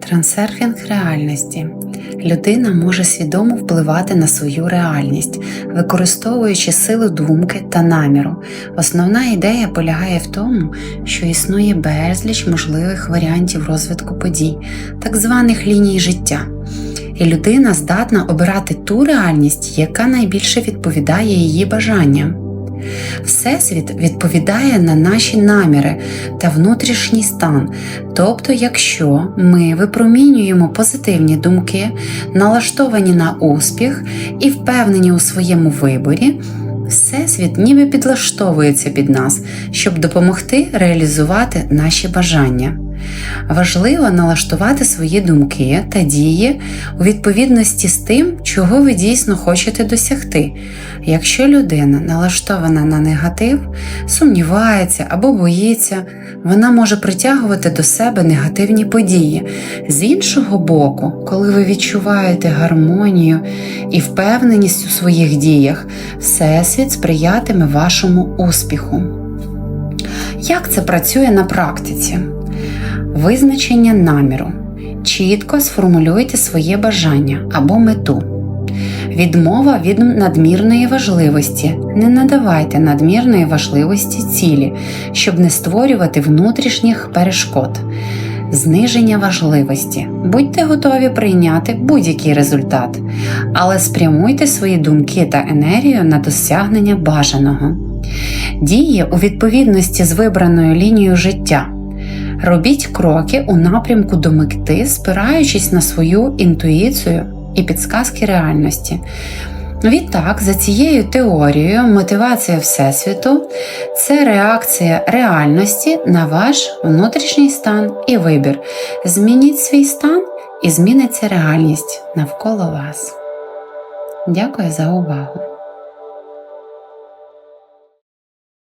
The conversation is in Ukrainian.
Трансерфінг реальності. Людина може свідомо впливати на свою реальність, використовуючи силу думки та наміру. Основна ідея полягає в тому, що існує безліч можливих варіантів розвитку подій, так званих ліній життя. І людина здатна обирати ту реальність, яка найбільше відповідає її бажанням. Всесвіт відповідає на наші наміри та внутрішній стан. Тобто, якщо ми випромінюємо позитивні думки, налаштовані на успіх і впевнені у своєму виборі, Всесвіт ніби підлаштовується під нас, щоб допомогти реалізувати наші бажання. Важливо налаштувати свої думки та дії у відповідності з тим, чого ви дійсно хочете досягти. Якщо людина налаштована на негатив, сумнівається або боїться, вона може притягувати до себе негативні події. З іншого боку, коли ви відчуваєте гармонію і впевненість у своїх діях, Всесвіт сприятиме вашому успіху. Як це працює на практиці? Визначення наміру. Чітко сформулюйте своє бажання або мету. Відмова від надмірної важливості. Не надавайте надмірної важливості цілі, щоб не створювати внутрішніх перешкод. Зниження важливості. Будьте готові прийняти будь-який результат, але спрямуйте свої думки та енергію на досягнення бажаного. Дії у відповідності з вибраною лінією життя. Робіть кроки у напрямку до мети, спираючись на свою інтуїцію і підсказки реальності. Відтак, за цією теорією, мотивація Всесвіту це реакція реальності на ваш внутрішній стан і вибір. Змініть свій стан і зміниться реальність навколо вас. Дякую за увагу!